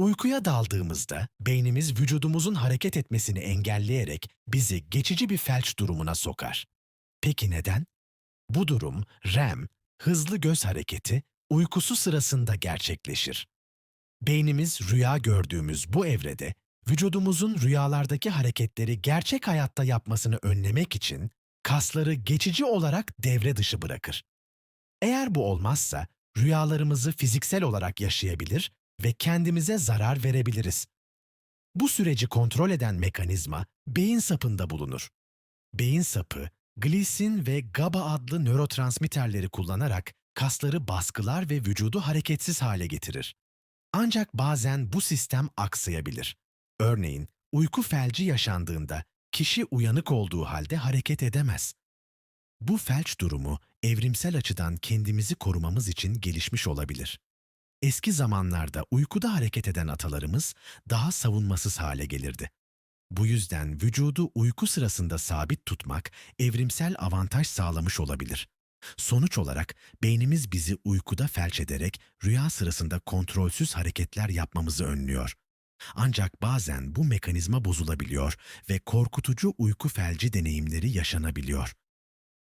Uykuya daldığımızda beynimiz vücudumuzun hareket etmesini engelleyerek bizi geçici bir felç durumuna sokar. Peki neden? Bu durum REM, hızlı göz hareketi, uykusu sırasında gerçekleşir. Beynimiz rüya gördüğümüz bu evrede vücudumuzun rüyalardaki hareketleri gerçek hayatta yapmasını önlemek için kasları geçici olarak devre dışı bırakır. Eğer bu olmazsa rüyalarımızı fiziksel olarak yaşayabilir ve kendimize zarar verebiliriz. Bu süreci kontrol eden mekanizma beyin sapında bulunur. Beyin sapı, glisin ve GABA adlı nörotransmitterleri kullanarak kasları baskılar ve vücudu hareketsiz hale getirir. Ancak bazen bu sistem aksayabilir. Örneğin uyku felci yaşandığında kişi uyanık olduğu halde hareket edemez. Bu felç durumu evrimsel açıdan kendimizi korumamız için gelişmiş olabilir. Eski zamanlarda uykuda hareket eden atalarımız daha savunmasız hale gelirdi. Bu yüzden vücudu uyku sırasında sabit tutmak evrimsel avantaj sağlamış olabilir. Sonuç olarak beynimiz bizi uykuda felç ederek rüya sırasında kontrolsüz hareketler yapmamızı önlüyor. Ancak bazen bu mekanizma bozulabiliyor ve korkutucu uyku felci deneyimleri yaşanabiliyor.